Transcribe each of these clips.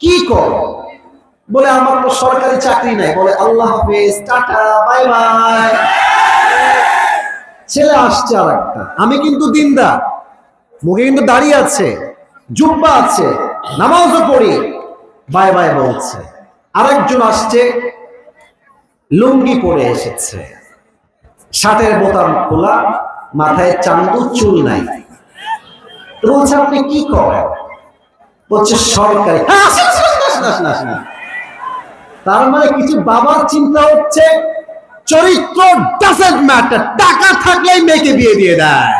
কি কর? বলে, আমার তো সরকারি চাকরি নাই। বলে, আল্লাহ হাফেজ, টাটা, বাই বাই। ছেলে আসছে আর একটা আমি কিন্তু দিনদা মুখে কিন্তু দাঁড়িয়ে আছে, জুব্বা আছে, নামাজও পড়ি। বাই বাই বলছে। আরেকজন আসছে, লুঙ্গি পরে এসেছে। শার্টের বোতাম খোলা, মাথায় চান্দু, চুল নাই। বলছে, আপনি কি করেন? বলছে সরকারি। হ্যাঁ। তার মানে কিছু বাবার চিন্তা হচ্ছে চরিত্র ডাজেন্ট ম্যাটার টাকা থাকলেই মেয়েকে বিয়ে দিয়ে দেয়।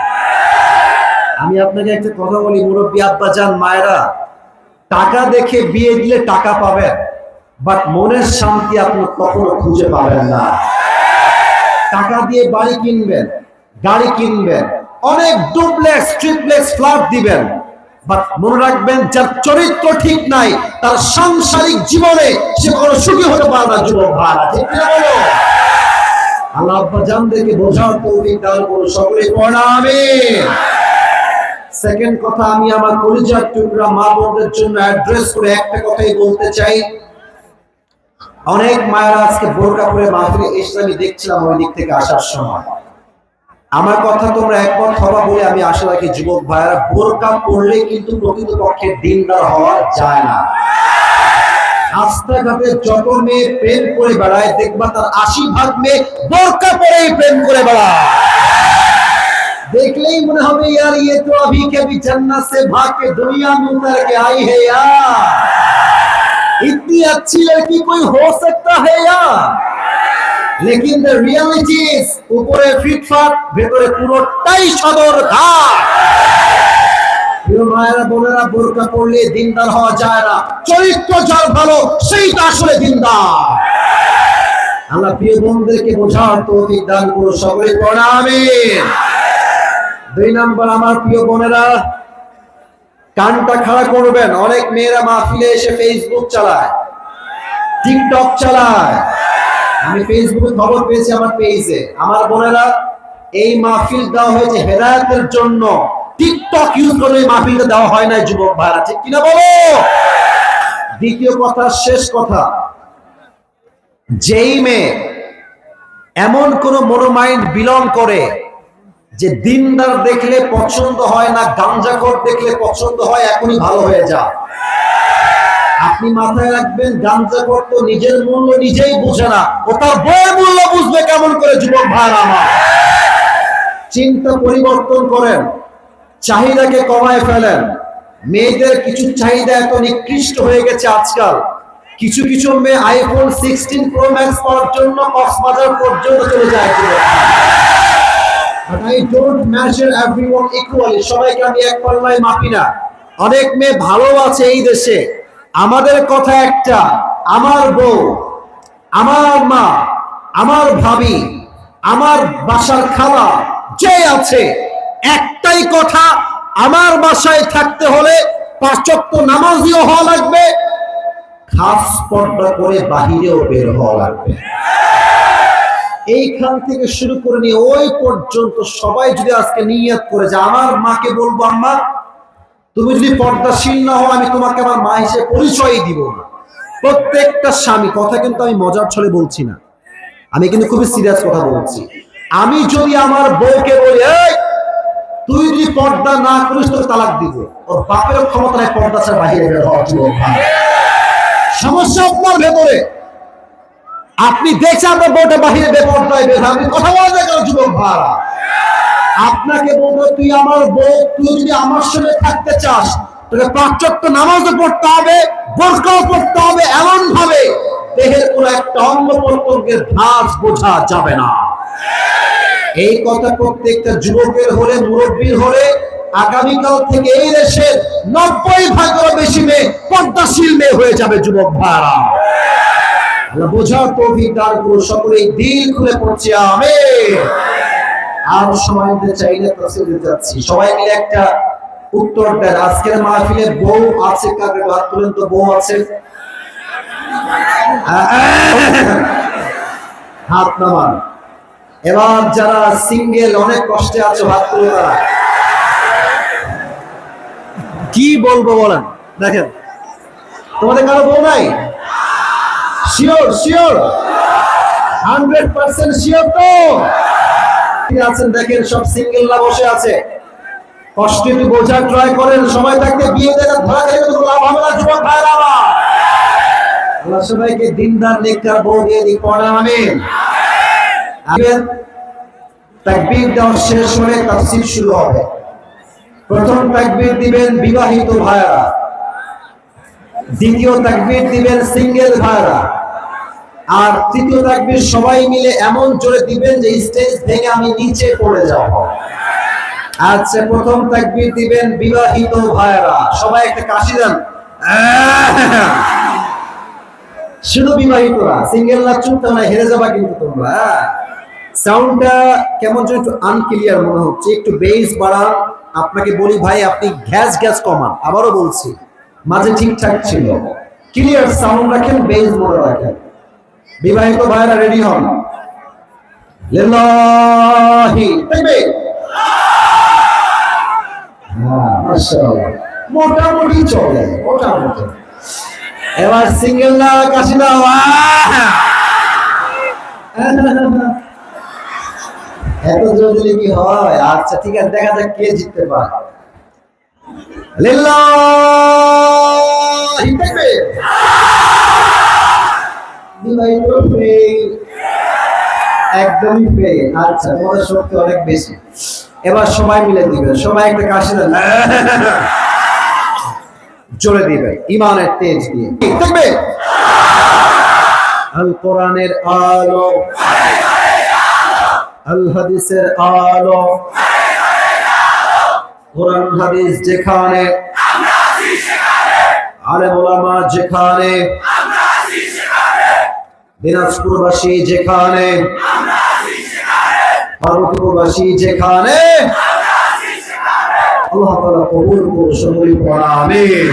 আমি আপনাকে একটা কথা বলি মুরব্বী আব্বা যান মায়েরা টাকা দেখে বিয়ে দিলে টাকা পাবেন বাট মনের শান্তি আপনি কখনো খুঁজে পাবেন না। টাকা দিয়ে বাড়ি কিনবেন গাড়ি কিনবেন অনেক ডুপ্লেক্স ট্রিপ্লেক্স ফ্ল্যাট দিবেন। মনে রাখবেন, যার চরিত্র ঠিক নাই, তার সাংসারিক জীবনে সে কোনো সুখী হতে পারে না, যুবক জানদেরকে বোঝার সকলে সেকেন্ড কথা, আমি আমার কলিজার টুকরা মা বোনদের জন্য অ্যাড্রেস করে একটা কথাই বলতে চাই। অনেক মায়েরা আজকে বোরকা পরে মাহফিলে এসে আমি দেখছিলাম ওই দিক থেকে আসার সময়। আমার কথা তোমরা একমত হবা বলে আমি আশা রাখি যুবক ভাইয়েরা বোরকা পড়লে কিন্তু প্রকৃতপক্ষে দিনদার হওয়া যায় না রাস্তাঘাটে যত মেয়ে প্রেম করে বেড়ায় দেখবা তার আশি ভাগ মেয়ে বোরকা পরেই প্রেম করে বেড়ায় देखले ही मुझे हमें यार ये तो अभी के भी जन्नत से भाग के दुनिया में उतर के आई है यार इतनी अच्छी लड़की कोई हो सकता है यार লেকিন দ্য রিয়ালিটি ইজ উপরে ফিটফাট, ভেতরে পুরোটাই সদর ঘা মায়েরা বোনেরা, বোরকা পড়লে দিনদার হওয়া যায় না। চরিত্র যার ভালো, সেইটা আসলে দিনদার। আল্লাহ প্রিয় বোনদেরকে বোঝার তো দান করো সবাই প্রণামে দুই নম্বর, আমার প্রিয় বোনেরা, কানটা খাড়া করবেন। অনেক মেয়েরা মাহফিলে এসে ফেসবুক চালায় টিকটক চালায়। আমি ফেসবুকে খবর পেয়েছি আমার পেজে আমার বোনেরা, এই মাহফিল দেওয়া হয়েছে হেদায়তের জন্য। টিকটক ইউজ করে এই মাহফিলটা দেওয়া হয় না যুবক ভাইরা। ঠিক কিনা বলো? দ্বিতীয় কথা, শেষ কথা। যেই মেয়ে এমন কোন মনোমাইন্ড বিলং করে যে দিনদার দেখলে পছন্দ হয় না, গাঞ্জাখোর দেখলে পছন্দ হয়, এখনই ভালো হয়ে যা আপনি মাথায় রাখবেন গাঞ্জাখোর তো নিজের মূল্য নিজেই বুঝে না। ও তার বইয়ের মূল্য বুঝবে কেমন করে, যুবক ভাই আমার। চিন্তা পরিবর্তন করেন, চাহিদাকে কমায় ফেলেন। মেয়েদের কিছু চাহিদা এত নিকৃষ্ট হয়ে গেছে আজকাল। কিছু কিছু মেয়ে আইফোন সিক্সটিন প্রো ম্যাক্স পাওয়ার জন্য কক্সবাজার পর্যন্ত চলে যায়। I don't measure everyone equally. সবাইকে আমি এক পাল্লায় মাপি না। অনেক মেয়ে ভালো আছে এই দেশে। আমাদের কথা একটা, আমার বউ, আমার মা, আমার ভাবি, আমার বাসার খালা, যে আছে, একটাই কথা, আমার বাসায় থাকতে হলে পাঁচক্ত নামাজিও হওয়া লাগবে, খাস পর্দা করে বাহিরেও বের হওয়া লাগবে। এইখান থেকে শুরু করে নিয়ে ওই পর্যন্ত সবাই যদি আজকে নিয়ত করে যে আমার মাকে বলব, আম্মা তুমি যদি পর্দাশীল না হও, আমি তোমাকে আমার মা হিসেবে পরিচয় দিব না। প্রত্যেকটা স্বামী, কথা কিন্তু আমি মজার ছলে বলছি না। আমি কিন্তু খুবই সিরিয়াস কথা বলছি। আমি যদি আমার বউকে বলি তুই যদি পর্দা না করিস, তোকে তালাক দিব। ওর বাপের ক্ষমতা নাই পর্দা ছাড়া বাহিরে বের ভাই। সমস্যা আপনার ভেতরে। আপনি দেখছেন আপনার বউটা বাহিরে বেপরদায় বের। আপনি কথা বলা যুবক ভাড়া? আপনাকে বলব, তুই আমার বউ, তুই যদি আমার সঙ্গে থাকতে চাস, তোকে পাঁচক্ত নামাজও পড়তে হবে, বোরকাও পড়তে হবে এমন ভাবে দেহের কোন একটা অঙ্গ প্রত্যঙ্গের ভাঁজ বোঝা যাবে না। এই কথা প্রত্যেকটা যুবকের হলে, মুরব্বীর হলে, আগামীকাল থেকে এই দেশের নব্বই ভাগেরও বেশি মেয়ে পর্দাশীল মেয়ে হয়ে যাবে যুবক ভাড়া বোঝার তৌফিক দান সকলেই দিল খুলে পড়ছে আমি আর সময় দিতে চাই না তফসিল যাচ্ছি। সবাই মিলে একটা উত্তর দেন। আজকের মাহফিলে বউ আছে কাকে? হাত তুলেন তো বউ আছে। হাত নামান। এবার যারা সিঙ্গেল অনেক কষ্টে আছে, হাত তুলে তারা কি বলব বলেন? দেখেন, তোমাদের কারও বউ নাই? Sure sure hundred percent sure তো। আছেন, দেখেন সব সিঙ্গেলরা বসে আছে। কষ্ট ট্রাই করেন, সময় থাকতে বিয়ে দেন ধরা তো লাভ হবে না, যুবক ভাইরা সবাইকে দিনদার বউ দিয়ে তাকবীর দেওয়ার শেষ হলে শুরু হবে। প্রথম তাকবীর দিবেন বিবাহিত ভাইরা দ্বিতীয় তাকবীর দিবেন সিঙ্গেল ভাইরা আর তৃতীয় তাকবীর সবাই মিলে এমন জোরে দিবেন যে স্টেজ ভেঙে আমি নিচে পড়ে যাব। আচ্ছা প্রথম তাকবীর দিবেন বিবাহিত ভাইরা সবাই একটা কাশি দেন। শুধু বিবাহিতরা, সিঙ্গেল না, চুপ তোমরা হেরে যাবা কিন্তু তোমরা। সাউন্ডটা কেমন যেন একটু আনক্লিয়ার মনে হচ্ছে। একটু বেস বাড়ান। আপনাকে বলি ভাই, আপনি গ্যাস গ্যাস কমান। আবারও বলছি, মাঝে ঠিকঠাক ছিল। ক্লিয়ার সাউন্ড রাখেন বেস মোড়ে রাখেন। বিবাহিত ভাইরা রেডি হন। মোটামুটি চলে, মোটামুটি। এবার সিঙ্গেল না, কাশি না এত জোর কি হয়? আচ্ছা ঠিক আছে, দেখা যাক কে জিততে পারে। লিল্লাহি একদমই ফেল আচ্ছা তোমাদের শক্তি অনেক বেশি। এবার সবাই মিলে সবাই একটা কাশি জোরে ইমানের তেজ দিয়ে। আল কোরআনের আলো। আল হাদিসের আলো। কোরআন হাদিস যেখানে। আলেম ওলামা যেখানে। দিনাজপুরবাসী যেখানে ভারতপুরবাসী যেখানে আল্লাহ তাআলা কবুল করুন সকলেই পড়া আমিন।